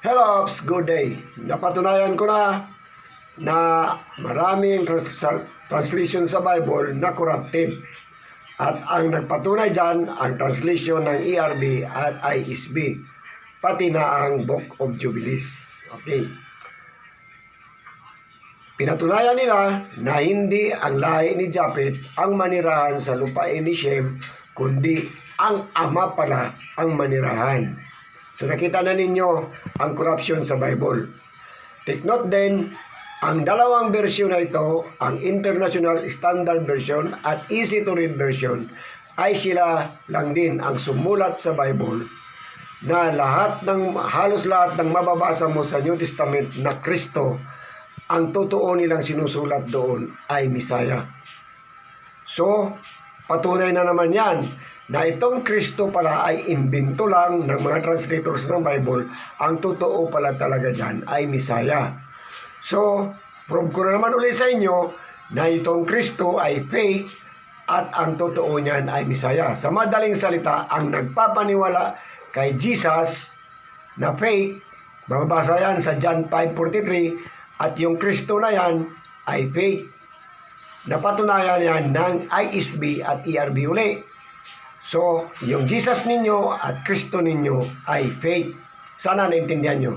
Hello. Good day. Napatunayan ko na na maraming trans- translation sa Bible na corrupted. At ang nagpatunay dyan, ang translation ng ERB at ISB. Pati na ang Book of Jubilees. Okay. Pinatunayan nila na hindi ang lahi ni Japet ang manirahan sa lupain ni Shem, kundi ang ama pala ang manirahan. So nakita na ninyo ang corruption sa Bible. Take note din, ang dalawang version na ito, ang International Standard Version at Easy to Read Version, ay sila lang din ang sumulat sa Bible na lahat ng halos lahat ng mababasa mo sa New Testament na Kristo ang totoo nilang sinusulat doon ay Misaya. So, patunay na naman yan na itong Kristo pala ay imbento lang ng mga translators ng Bible. Ang totoo pala talaga dyan ay Misaya. So, prove ko na naman ulit sa inyo na itong Kristo ay fake at ang totoo niyan ay Misaya. Sa madaling salita, ang nagpapaniwala kay Jesus na fake, mababasa yan sa John 5.43 at yung Kristo na yan ay fake. Napatunayan yan ng ISB at ERB uli. So, yung Jesus ninyo at Kristo ninyo ay fake. Sana naintindihan nyo.